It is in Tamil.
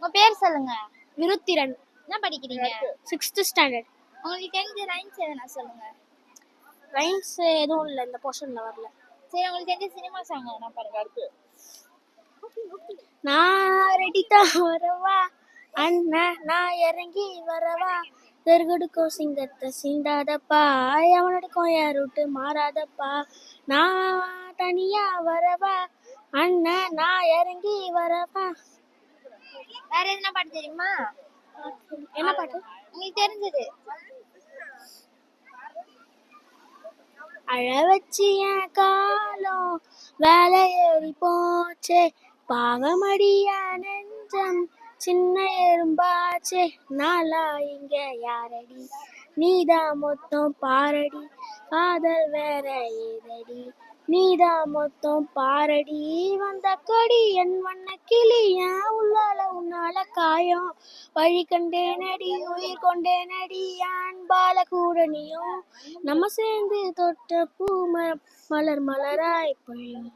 உங்க பேர் சொல்லுங்க. விருத்திரன். என்ன படிக்கிறீங்க? சிக்ஸ்த் ஸ்டாண்டர்ட் உங்களுக்கு தெரிஞ்ச ரைம்ஸ் எதனா சொல்லுங்க. ரைம்ஸ் எதுவும் இல்லை இந்த போர்ஷன்ல வரல. சரி உங்களுக்கு தெரிஞ்ச சினிமா சாங் எதனா பாருங்க நான் ரெடி தான் வரவா? அண்ணன் நான் இறங்கி வரவா? தெருகடுக்கும் சிங்கத்தை சிந்தாதப்பா. எவனடுக்கும் யார் விட்டு மாறாதப்பா. நான் தனியா வரவா? அண்ணன் நான் இறங்கி வரவா? வேற எதனா பாட்டு தெரியுமா? என்ன பாட்டு? உங்களுக்கு தெரிஞ்சது. அழ வச்சு என் காலம் வேலை ஏறி போச்சே. பாவமடிய நெஞ்சம் சின்ன எறும்பாச்சே. நாளா இங்க யாரடி? நீதான் மொத்தம் பாரடி. காதல் வேற ஏதடி நீதான் மொத்தம் பாரடி. வந்த கொடி என் வண்ண கிளி என் காயம் வழி கண்டேனடி உயிர் கொண்டேனடி அன்பால கூட நீயும் நம்ம சேர்ந்து தொட்ட பூ மலர் மலராய் பொழியும்.